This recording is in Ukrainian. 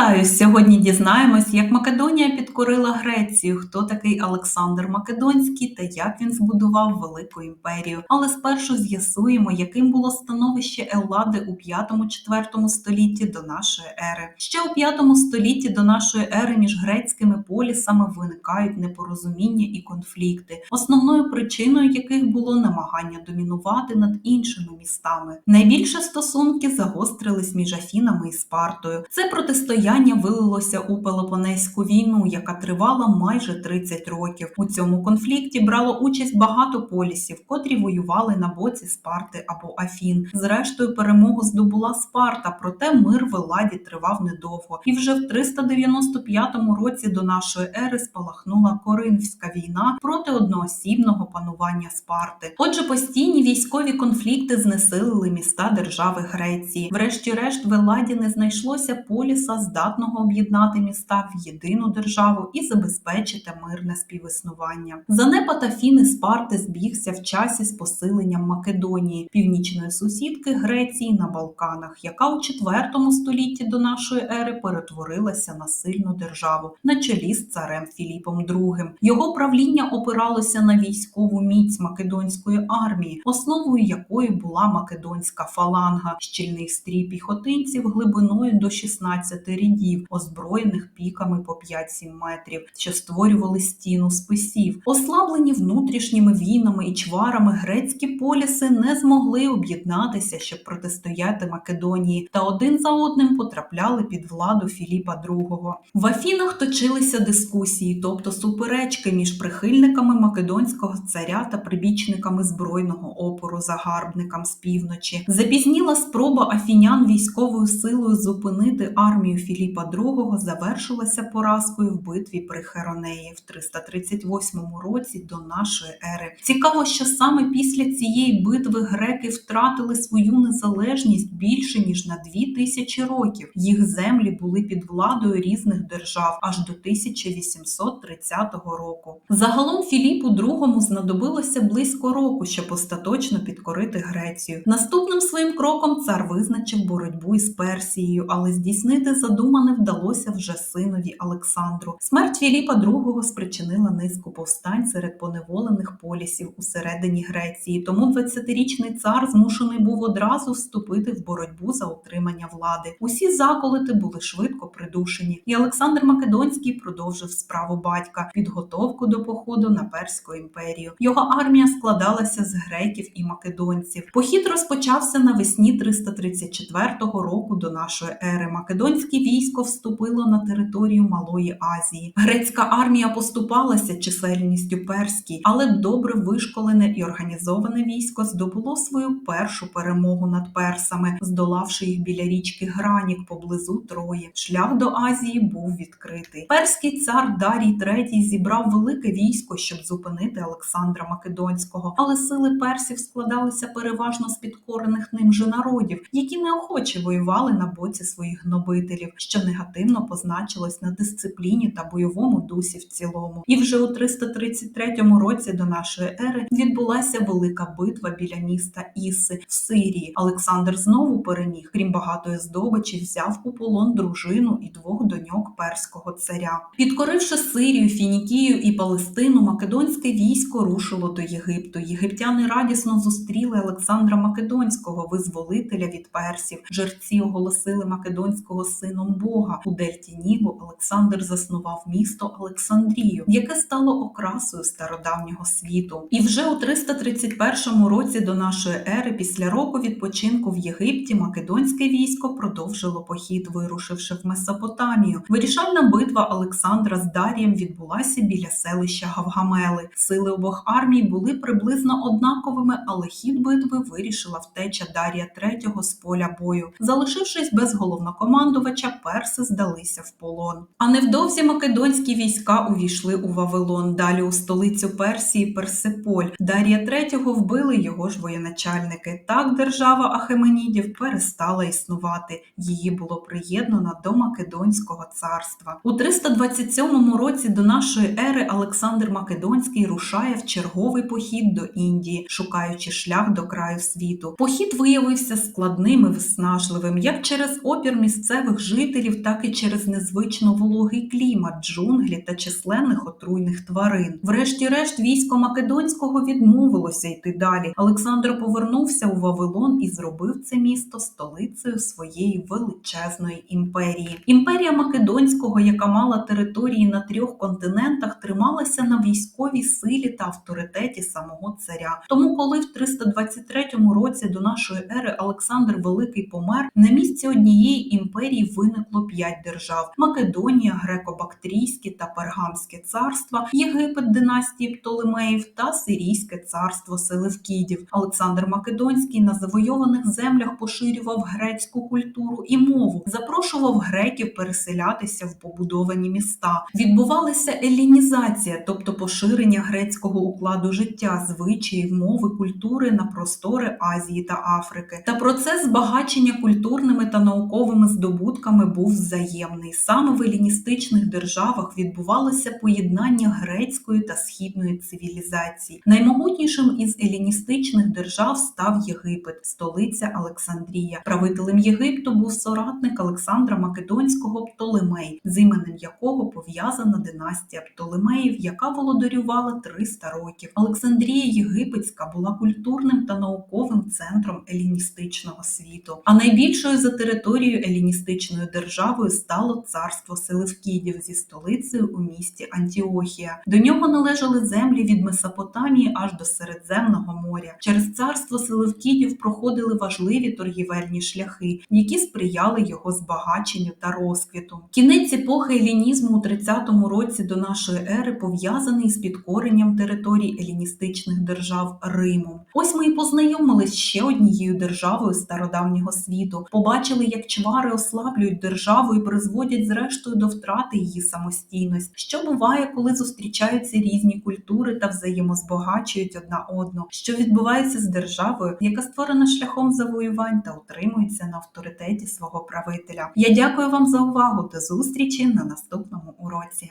Вітаю! Сьогодні дізнаємось, як Македонія підкорила Грецію, хто такий Олександр Македонський та як він збудував велику імперію. Але спершу з'ясуємо, яким було становище Еллади у 5-4 столітті до нашої ери. Ще у 5 столітті до нашої ери між грецькими полісами виникають непорозуміння і конфлікти, основною причиною яких було намагання домінувати над іншими містами. Найбільше стосунки загострились між Афінами і Спартою. Це протистояння вилилося у Пелопонезьку війну, яка тривала майже 30 років. У цьому конфлікті брало участь багато полісів, котрі воювали на боці Спарти або Афін. Зрештою, перемогу здобула Спарта, проте мир в Еладі тривав недовго. І вже в 395 році до нашої ери спалахнула Коринфська війна проти одноосібного панування Спарти. Отже, постійні військові конфлікти знесилили міста держави Греції. Врешті-решт в Еладі не знайшлося поліса, здатного об'єднати міста в єдину державу і забезпечити мирне співіснування. Занепад Афіни Спарти збігся в часі з посиленням Македонії, північної сусідки Греції на Балканах, яка у IV столітті до нашої ери перетворилася на сильну державу на чолі з царем Філіпом II. Його правління опиралося на військову міць македонської армії, основою якої була македонська фаланга, щільний стрій піхотинців глибиною до 16 рядів, озброєних піками по 5-7 метрів, що створювали стіну списів. Ослаблені внутрішніми війнами і чварами грецькі поліси не змогли об'єднатися, щоб протистояти Македонії, та один за одним потрапляли під владу Філіпа II. В Афінах точилися дискусії, тобто суперечки між прихильниками македонського царя та прибічниками збройного опору загарбникам з півночі. Запізніла спроба афінян військовою силою зупинити армію Філіпа II завершилася поразкою в битві при Херонеї в 338 році до нашої ери. Цікаво, що саме після цієї битви греки втратили свою незалежність більше ніж на дві тисячі років. Їх землі були під владою різних держав аж до 1830 року. Загалом Філіпу II знадобилося близько року, щоб остаточно підкорити Грецію. Наступним своїм кроком цар визначив боротьбу із Персією, але здійснити задумане вдалося вже синові Олександру. Смерть Філіпа II спричинила низку повстань серед поневолених полісів усередині Греції. Тому 20-річний цар змушений був одразу вступити в боротьбу за утримання влади. Усі заколити були швидко придушені, і Олександр Македонський продовжив справу батька підготовку до походу на Перську імперію. Його армія складалася з греків і македонців. Похід розпочався навесні 334 року до нашої ери. Македонське військо вступило на територію Малої Азії. Грецька армія поступалася чисельністю перській, але добре вишколене і організоване військо здобуло свою першу перемогу над персами, здолавши їх біля річки Гранік поблизу Трої. Шлях до Азії був відкритий. Перський цар Дарій III зібрав велике військо, щоб зупинити Олександра Македонського, але сили персів складалися переважно з підкорених ним же народів, які неохоче воювали на боці своїх гнобителів, що негативно позначилось на дисципліні та бойовому дусі в цілому. І вже у 333 році до нашої ери відбулася велика битва біля міста Іси в Сирії. Олександр знову переміг, крім багатої здобичі, взяв у полон дружину і двох доньок перського царя. Підкоривши Сирію, Фінікію і Палестину, македонське військо рушило до Єгипту. Єгиптяни радісно зустріли Олександра Македонського, визволителя від персів. Жерці оголосили Македонського сином Бога. У Дельті Нілу Олександр заснував місто Олександрію, яке стало окрасою стародавнього світу. І вже у 331 році до нашої ери, після року відпочинку в Єгипті, македонське військо продовжило похід, вирушивши в Месопотамію. Вирішальна битва Олександра з Дарієм відбулася біля селища Гавгамели. Сили обох армій були приблизно однаковими, але хід битви вирішила втеча Дарія III з поля бою. Залишившись без головнокомандувача, перси здалися в полон. А невдовзі македонські війська увійшли у Вавилон, далі у столицю Персії Персиполь. Дарія III вбили його ж воєначальники. Так держава Ахеменідів перестала існувати. Її було приєднано до Македонського царства. У 327 році до нашої ери Олександр Македонський рушає в черговий похід до Індії, шукаючи шлях до краю світу. Похід виявився складним і виснажливим, як через опір місцевих жителів жителів, так і через незвично вологий клімат, джунглі та численних отруйних тварин. Врешті-решт, військо Македонського відмовилося йти далі. Олександр повернувся у Вавилон і зробив це місто столицею своєї величезної імперії. Імперія Македонського, яка мала території на трьох континентах, трималася на військовій силі та авторитеті самого царя. Тому, коли в 323 році до нашої ери Олександр Великий помер, на місці однієї імперії виникло п'ять держав: Македонія, Греко-Бактрійське та Пергамське царства, Єгипет династії Птолемеїв та Сирійське царство Селевкідів. Олександр Македонський на завойованих землях поширював грецьку культуру і мову, запрошував греків переселятися в побудовані міста. Відбувалася елінізація, тобто поширення грецького укладу життя, звичаїв, мови, культури на простори Азії та Африки. Та процес збагачення культурними та науковими здобутками був взаємний. Саме в еліністичних державах відбувалося поєднання грецької та східної цивілізації. Наймогутнішим із еліністичних держав став Єгипет, столиця Олександрія. Правителем Єгипту був соратник Олександра Македонського Птолемей, з іменем якого пов'язана династія Птолемеїв, яка володарювала 300 років. Олександрія Єгипетська була культурним та науковим центром еліністичного світу. А найбільшою за територією еліністичною державою стало царство Селевкідів зі столицею у місті Антіохія. До нього належали землі від Месопотамії аж до Середземного моря. Через царство Селевкідів проходили важливі торгівельні шляхи, які сприяли його збагаченню та розквіту. Кінець епохи елінізму у 30-му році до нашої ери пов'язаний з підкоренням територій еліністичних держав Римом. Ось ми і познайомились ще однією державою стародавнього світу. Побачили, як чвари ослаблюють державу і призводять зрештою до втрати її самостійності. Що буває, коли зустрічаються різні культури та взаємозбагачують одна одну? Що відбувається з державою, яка створена шляхом завоювань та утримується на авторитеті свого правителя? Я дякую вам за увагу. До зустрічі на наступному уроці.